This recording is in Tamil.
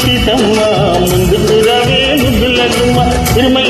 సీతమ్మ ముందు చూడవే ముద్దులకుమ్మ ఇరుమై